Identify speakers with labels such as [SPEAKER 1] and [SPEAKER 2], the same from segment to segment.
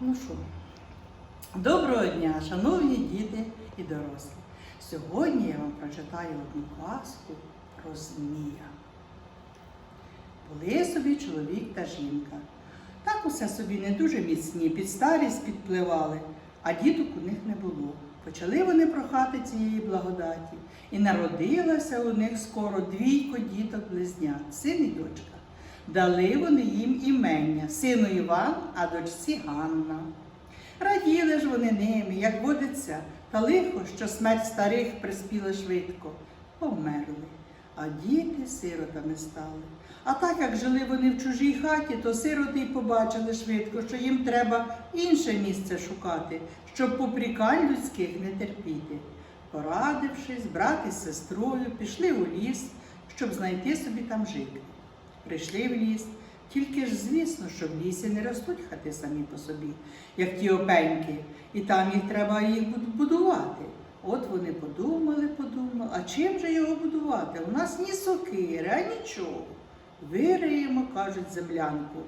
[SPEAKER 1] Ну що, доброго дня, шановні діти і дорослі. Сьогодні я вам прочитаю одну казку про змія. Були собі чоловік та жінка. Так усе собі не дуже міцні, під старість підпливали, а діток у них не було. Почали вони прохати цієї благодаті, і народилося у них скоро двійко діток близнят, син і дочка. Дали вони їм імення сину Іван, а дочці Ганна. Раділи ж вони ними, як водиться, та лихо, що смерть старих приспіла швидко, померли, а діти сиротами стали. А так як жили вони в чужій хаті, то сироти й побачили швидко, що їм треба інше місце шукати, щоб попрікань людських не терпіти. Порадившись, брат із сестрою, пішли у ліс, щоб знайти собі там жити. Прийшли в ліс, тільки ж звісно, що в лісі не ростуть хати самі по собі, як ті опеньки, і там їх треба їх будувати. От вони подумали, подумали, а чим же його будувати? У нас ні сокири, а нічого. Вириємо, кажуть, землянку,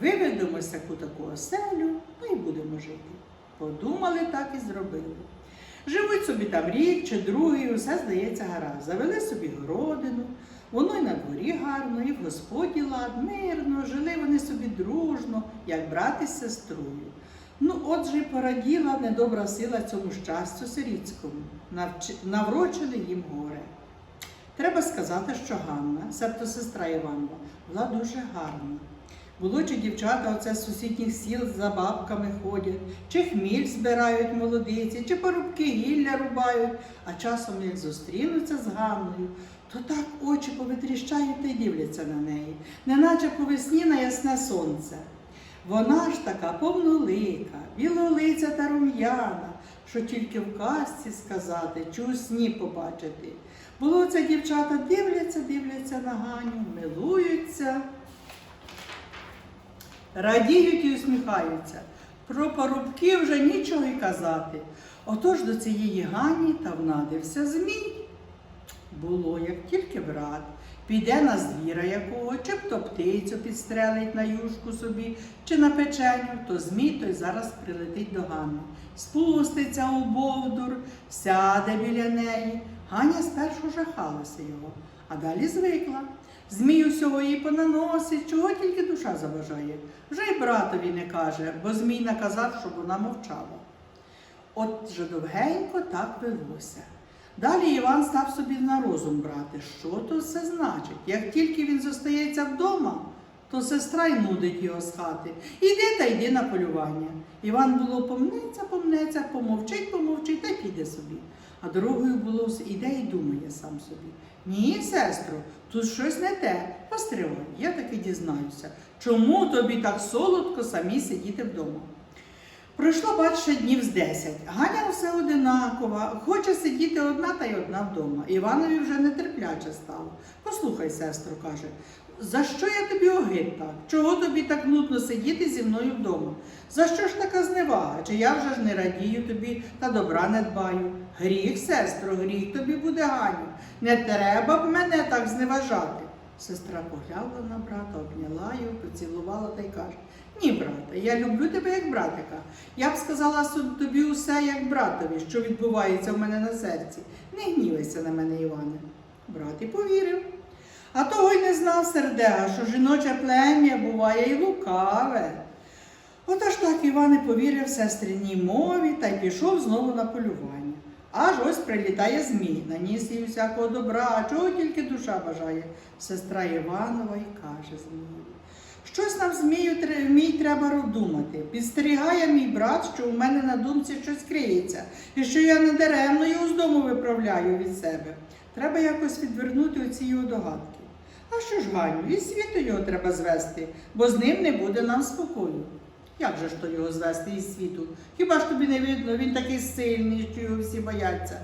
[SPEAKER 1] виведемо таку таку оселю, ну і будемо жити. Подумали, так і зробили. Живуть собі там рік чи другий, усе здається гаразд. Завели собі городину, воно й на дворі гарно, і в господі лад, мирно, жили вони собі дружно, як брат із сестрою. Ну, отже, пораділа недобра сила цьому щастю сирітському, навчи- наврочили їм горе. Треба сказати, що Ганна, себто сестра Іванова, була дуже гарна. Було чи дівчата оце з сусідніх сіл за бабками ходять, чи хміль збирають молодиці, чи порубки гілля рубають, а часом, як зустрінуться з Ганною, то так очі повитріщають та й дивляться на неї, неначе по весні на ясне сонце. Вона ж така повнолика, білолиця та рум'яна, що тільки в казці сказати, чи у сні побачити. Було це дівчата дивляться, дивляться на Ганю, милуються, радіють і усміхаються. Про порубки вже нічого й казати. Отож до цієї Гані та внадився змій. Було, як тільки брат піде на звіра якого, чи б то птицю підстрелить на юшку собі, чи на печеню, то змій той зараз прилетить до Ганни. Спуститься у бовдур, сяде біля неї. Ганя спершу жахалася його, а далі звикла. Змій усього їй понаносить, чого тільки душа забажає. Вже й братові не каже, бо Змій наказав, щоб вона мовчала. Отже довгенько так велося. Далі Іван став собі на розум брати, що то все значить. Як тільки він зостається вдома, то сестра й нудить його з хати. Іди та йди на полювання. Іван було помнеться, помнеться, помовчить, помовчить та піде собі. А дорогою було іде і думає сам собі. Ні, сестро, тут щось не те. Постривай, я таки дізнаюся, чому тобі так солодко самі сидіти вдома. Пройшло, бачше, днів з десять. Ганя все одинакова, хоче сидіти одна та й одна вдома. Іванові вже нетерпляче стало. Послухай, сестру, каже, за що я тобі огид так? Чого тобі так нудно сидіти зі мною вдома? За що ж така зневага? Чи я вже ж не радію тобі та добра не дбаю? Гріх, сестро, гріх тобі буде Ганю. Не треба б мене так зневажати. Сестра поглянула на брата, обняла його, поцілувала та й каже: Ні, брате, я люблю тебе як братика. Я б сказала тобі усе як братові, що відбувається в мене на серці. Не гнівайся на мене, Іване. Брат і повірив. А того й не знав сердега, що жіноче плем'я буває і лукаве. Отож так Іван і повірив сестриній мові та й пішов знову на полювання. Аж ось прилітає змій, наніс їй всякого добра, чого тільки душа бажає. Сестра Іванова й каже Змієві. Щось нам змію вмій треба думати. Підстерігає мій брат, що у мене на думці щось криється, і що я не даремно його з дому виправляю від себе. Треба якось відвернути оці його догадки. А що ж, Ганю, і світу його треба звести, бо з ним не буде нам спокою. Як же ж то його звести із світу? Хіба ж тобі не видно, він такий сильний, що його всі бояться.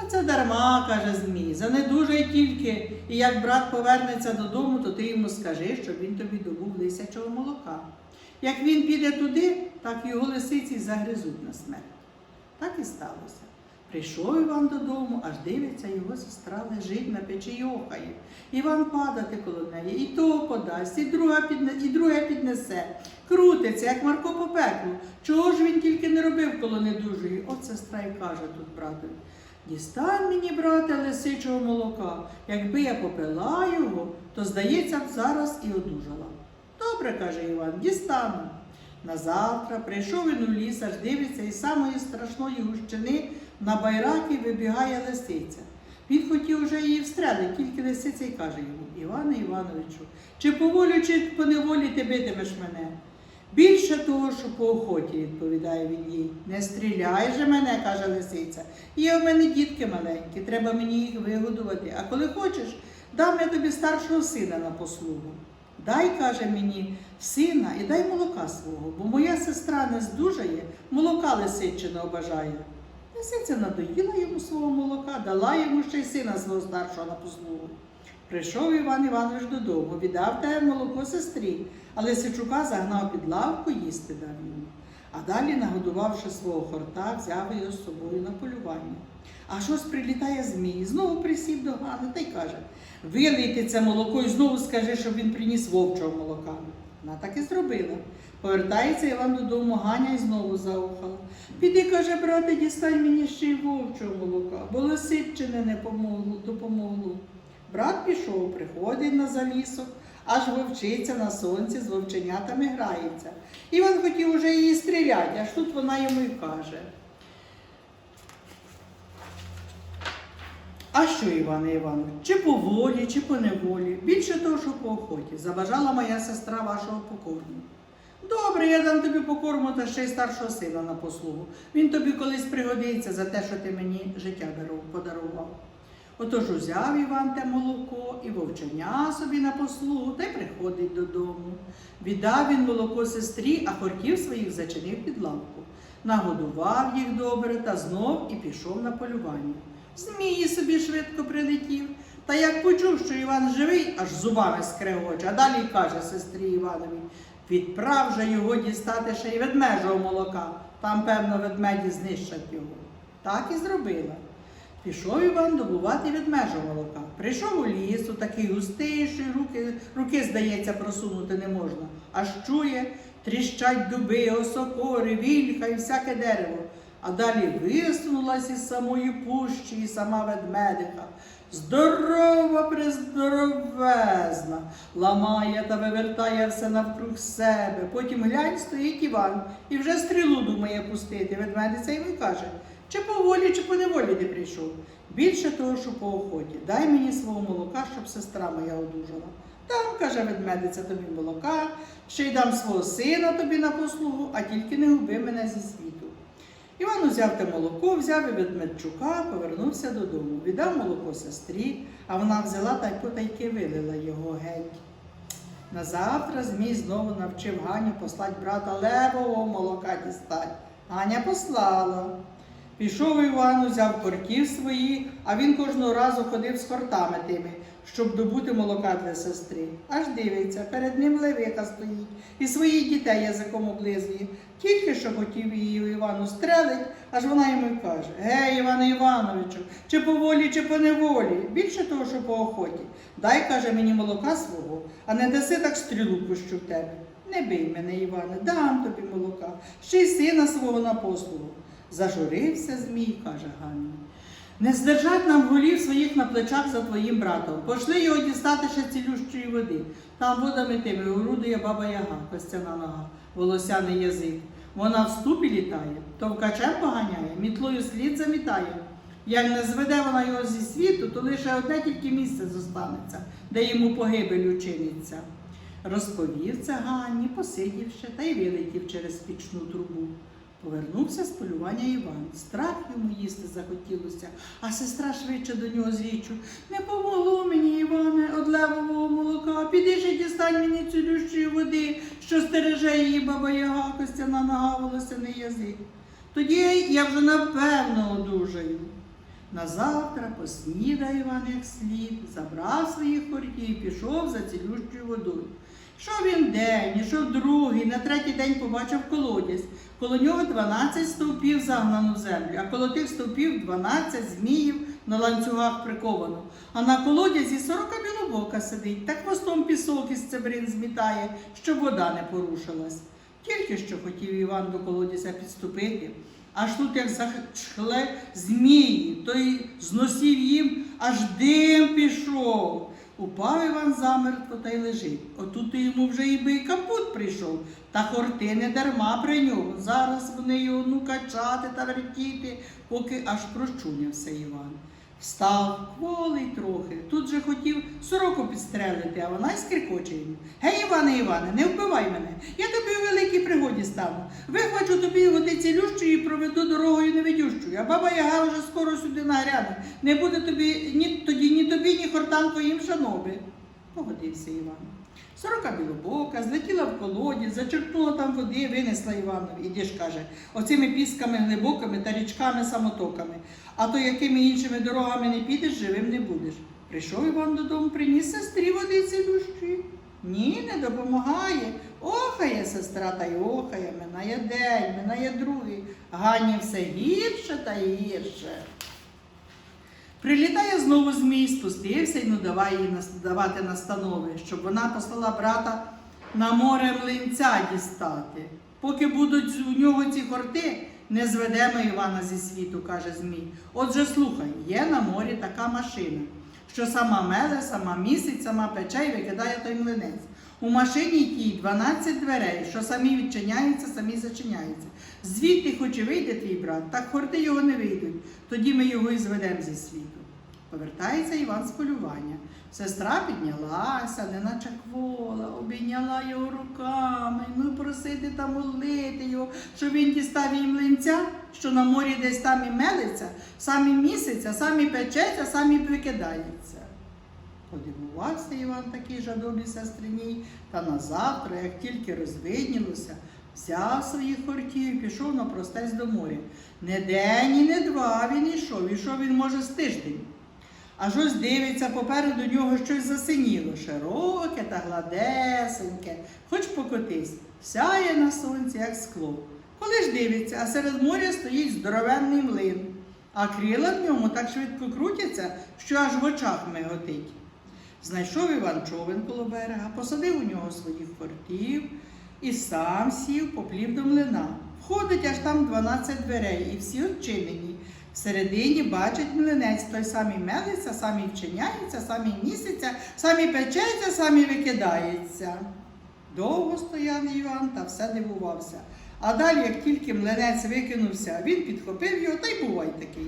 [SPEAKER 1] Та це дарма, каже Змій, занедужай тільки, і як брат повернеться додому, то ти йому скажи, щоб він тобі добув лисячого молока. Як він піде туди, так його лисиці загризуть на смерть. Так і сталося. Прийшов Іван додому, аж дивиться, його сестра лежить на печі й охає. Іван падати коло неї, і того подасть, і друга підне, і друге піднесе. Крутиться, як Марко по пеклу. він тільки не робив коло недужої. От сестра й каже тут братові. Дістань мені, брате, лисичого молока. Якби я попила його, то, здається, б зараз і одужала. Добре, каже Іван, дістану. Назавтра прийшов він у ліс, аж дивиться, і з самої страшної гущини на байраки вибігає лисиця. Він хотів уже її встрелити, тільки лисиця й каже йому, Іване Івановичу, чи по волі, чи по неволі ти битимеш мене? Більше того, що по охоті, відповідає він їй. Не стріляй же мене, каже лисиця. Є в мене дітки маленькі, треба мені їх вигодувати. А коли хочеш, дам я тобі старшого сина на послугу. Дай, каже мені, сина і дай молока свого, бо моя сестра не здужає, молока лисичиного бажає. Лисиця надоїла йому свого молока, дала йому ще й сина свого старшого на послугу. Прийшов Іван Іванович додому, віддав те молоко сестрі, а Лисичука загнав під лавку їсти дав йому. А далі, нагодувавши свого хорта, взяв його з собою на полювання. А щось прилітає змій, знову присів до Гани та й каже: вилийте це молоко і знову скажи, щоб він приніс вовчого молока. Вона так і зробила. Повертається Іван додому, Ганя і знову заухала. Піди, каже, брате, дістань мені ще й вовчого молока, бо лисиччини не помогло, допомогло. Брат пішов, приходить на залісок, аж вовчиця на сонці з вовченятами грається. Іван хотів уже її стріляти, аж тут вона йому й каже. А що, Іване Іванович, чи по волі, чи по неволі, більше того, що по охоті, забажала моя сестра вашого покорну. Добре, я дам тобі покорму та ще й старшого сина на послугу. Він тобі колись пригодиться за те, що ти мені життя подарував. Отож узяв Іван те молоко і вовченя собі на послугу та й приходить додому. Віддав він молоко сестрі, а хортів своїх зачинив під лавку. Нагодував їх добре та знов і пішов на полювання. Змії собі швидко прилетів. Та як почув, що Іван живий, аж зубами скрегоче, а далі каже сестрі Іванові, відправ же його дістати ще й ведмежого молока. Там, певно, ведмеді знищать його. Так і зробила. Пішов Іван добувати ведмежого молока. Прийшов у ліс, такий густий, руки, руки, здається, просунути не можна. Аж чує, тріщать дуби, осокори, вільха і всяке дерево. А далі висунулась із самої пущі і сама ведмедиха. Здорова, прездоровезна, ламає та вивертає все навкруг себе. Потім глянь, стоїть Іван і вже стрілу думає пустити. Ведмедиця йому каже, чи по волі, чи по неволі ти прийшов. Більше того, що по охоті. Дай мені свого молока, щоб сестра моя одужала. Дам, каже ведмедиця, тобі молока, ще й дам свого сина тобі на послугу, а тільки не губи мене зі світу. Іван узяв те молоко, взяв і ведмедчука, повернувся додому. Віддав молоко сестрі, а вона взяла та й потайки вилила його геть. Назавтра Змій знову навчив Ганю послати брата левового молока дістать. Ганя послала. Пішов Іван, узяв кортів свої, а він кожного разу ходив з кортами тими, щоб добути молока для сестри. Аж дивиться, перед ним левика стоїть і своїх дітей язиком облизує. Тільки що хотів її Івану стрелить, аж вона йому й каже: Гей, Іване Івановичу, чи по волі, чи по неволі, більше того, що по охоті. Дай, каже, мені молока свого, а не даси так стрілу пущу в тебе. Не бий мене, Іване, дам тобі молока, ще й сина свого на послугу. Зажурився Змій, каже Ганні. Не здержать нам голів своїх на плечах за твоїм братом. Пошли його дістати ще цілющої води. Там водами тими орудує баба Яга, костяна нога, волосяний язик. Вона в ступі літає, товкачем поганяє, мітлою слід замітає. Як не зведе вона його зі світу, то лише одне тільки місце зостанеться, де йому погибель учиниться. Розповів це Ганні, посидівши, та й вилетів через пічну трубу. Повернувся з полювання Іван. Страх йому їсти захотілося, а сестра швидше до нього з річчю. Не помогло мені, Іване, од левового молока. Піди і дістань мені цілющої води, що стереже її баба Яга, костяна нога, волосяний язик. Тоді я вже напевно одужаю. Назавтра поснідав Іван як слід, забрав своїх хортів і пішов за цілющою водою. Йшов він день, ішов другий, на третій день побачив колодязь. Коло нього 12 стовпів загнано в землю, а коло тих стовпів 12 зміїв на ланцюгах приковано. А на колодязі сорока білобока сидить, та хвостом пісок із цебрин змітає, щоб вода не порушилась. Тільки що хотів Іван до колодязя підступити, аж тут як зачхле змії, той зносів їм, аж дим пішов. Упав Іван замертво та й лежить. Отут йому вже і бий капут прийшов, та хорти не дарма при нього. Зараз вони його ну качати та вертіти, поки аж прощунявся Іван. Встав кволий трохи. Тут же хотів сороку підстрелити, а вона й скрикоче йому. Гей, Іване, Іване, не вбивай мене. Я тобі у великій пригоді стану. Вихвачу тобі водиці лющої і проведу дорогою невидющою. А баба Яга вже скоро сюди нагряне. Не буде тобі ні тоді ні тобі, ні хортам твоїм шанови. Погодився Іван. Сорока білобока, злетіла в колоді, зачерпнула там води, винесла Іванові. Іди ж каже, оцими пісками глибокими та річками самотоками. А то якими іншими дорогами не підеш, живим не будеш. Прийшов Іван додому, приніс сестрі водиці дощі. Ні, не допомагає. Охає сестра та й охає, минає день, минає другий. Гані все гірше та гірше. Прилітає знову змій, спустився і ну давай їй давати настанови, щоб вона послала брата на море млинця дістати. Поки будуть у нього ці хорти, не зведемо Івана зі світу, каже Змій. Отже, слухай, є на морі така машина, що сама меле, сама місяць, сама пече і викидає той млинець. У машині тій 12 дверей, що самі відчиняються, самі зачиняються. Звідти хоч і вийде твій брат, так хорти його не вийдуть. Тоді ми його і зведемо зі світу. Повертається Іван з полювання. Сестра піднялася, неначе квола, обійняла його руками, ну просити та молити його, щоб він дістав їй млинця, що на морі десь там і мелиться, сам міситься, сам і печеться, сам і викидається. Подивувався Іван такий жадобі сестриній, та на завтра, як тільки розвиднілося, взяв своїх хортів пішов на простець до моря. Не день і не два він ішов, ішов він, може, з тиждень. Аж ось дивиться, попереду нього щось засиніло, широке та гладесеньке, хоч покотись, сяє на сонці, як скло. Коли ж дивиться, а серед моря стоїть здоровенний млин, а крила в ньому так швидко крутяться, що аж в очах миготить. Знайшов Іван човен коло берега, посадив у нього своїх фортів і сам сів, поплів до млина. Входить аж там 12 дверей, і всі відчинені. Всередині бачить млинець, той самий мелиться, самі вчиняється, самі місяця, самі печеться, самі викидається. Довго стояв Іван та все дивувався. А далі, як тільки млинець викинувся, він підхопив його та й бувай такий.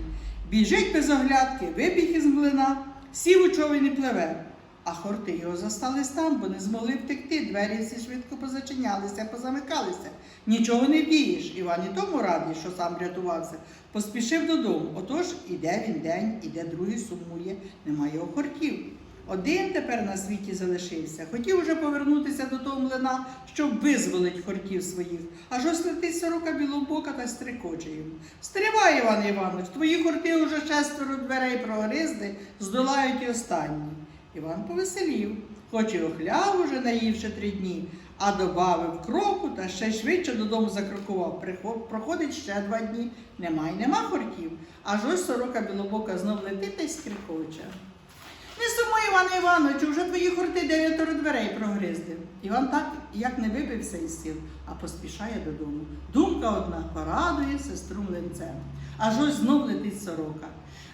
[SPEAKER 1] Біжить без оглядки, вибіг із млина, сів у човен і пливе. А хорти його застались там, бо не змогли втекти. Двері всі швидко позачинялися, позамикалися. Нічого не вдієш. Іван і тому радий, що сам рятувався. Поспішив додому. Отож, іде він день, іде другий сумує, немає його хортів. Один тепер на світі залишився. Хотів уже повернутися до того млина, щоб визволить хортів своїх. Аж ось летить сорока білобока та стрикоче йому. Стривай, Іван Іванович, твої хорти уже шестеро дверей прогризли, здолають і останні. Іван повеселів, хоч і охляв уже наївши три дні, а добавив кроку та ще швидше додому закрокував. Проходить ще два дні, нема й нема хортів. Аж ось сорока білобока знов летить та й скрикоче. Не сумуй, Іване Івановичу, вже твої хорти дев'ятеро дверей прогризли. Іван так, як не вибився із сил, а поспішає додому. Думка одна порадує сестру млинцем. Аж ось знов летить сорока.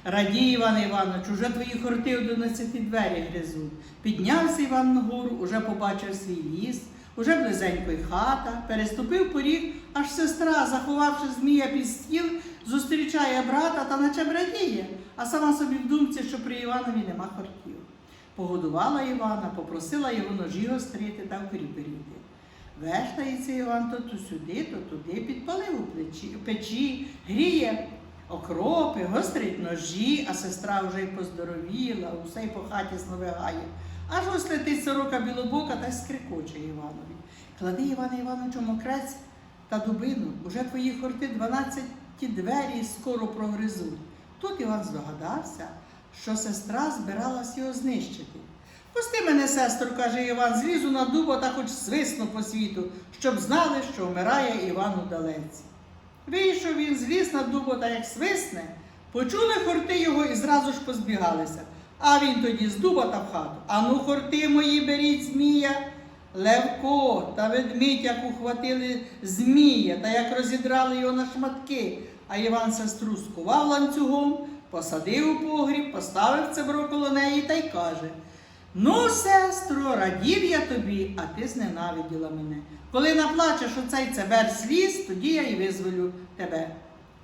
[SPEAKER 1] Радій, Іван Іванович, уже твої хорти одинадцяті двері гризуть. Піднявся Іван нагору, уже побачив свій ліс, уже близенько й хата, переступив поріг, аж сестра, заховавши змія під стіл, зустрічає брата та наче братіє, а сама собі в думці, що при Іванові нема хортів. Погодувала Івана, попросила його ножі гострити та вкріпиріти. Вештається Іван то сюди, то туди, підпалив у плечі, печі, гріє окропи, гострить ножі, а сестра вже й поздоровіла, усе й по хаті сновигає. Аж ось летить сорока білобока та й скрикоче Іванові. Клади, Іване Івановичу, мокрець та дубину, уже твої хорти дванадцяті двері скоро прогризуть. Тут Іван здогадався, що сестра збиралась його знищити. Пусти мене, сестру, каже Іван, злізу на дуба та хоч свисну по світу, щоб знали, що вмирає Іван у. Вийшов він, зліз на дуба та як свисне, почули хорти його і зразу ж позбігалися. А він тоді з дуба та в хату. Ану, хорти мої, беріть змія. Левко та ведмідь, як ухватили змія, та як розідрали його на шматки, а Іван сестру скував ланцюгом, посадив у погріб, поставив цебро коло неї та й каже: Ну, сестро, радів я тобі, а ти зненавиділа мене. Коли наплачеш оцей цебер сліз, тоді я й визволю тебе.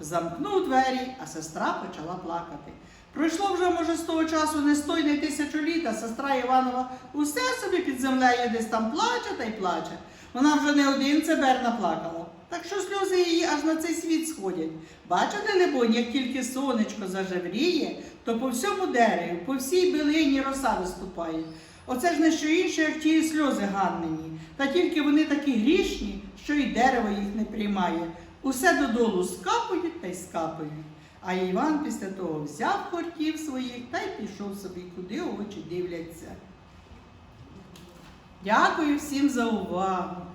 [SPEAKER 1] Замкнув двері, а сестра почала плакати. Пройшло вже, може, з того часу не сто й не тисячу літ, а сестра Іванова усе собі під землею десь там плаче та й плаче. Вона вже не один цебер наплакала. Так що сльози її аж на цей світ сходять. Бачите, либонь, як тільки сонечко зажевріє, то по всьому дереву, по всій билині роса виступає. Оце ж не що інше, як ті сльози ганнені. Та тільки вони такі грішні, що і дерево їх не приймає. Усе додолу скапують та й скапують. А Іван після того взяв хортів своїх та й пішов собі, куди очі дивляться. Дякую всім за увагу.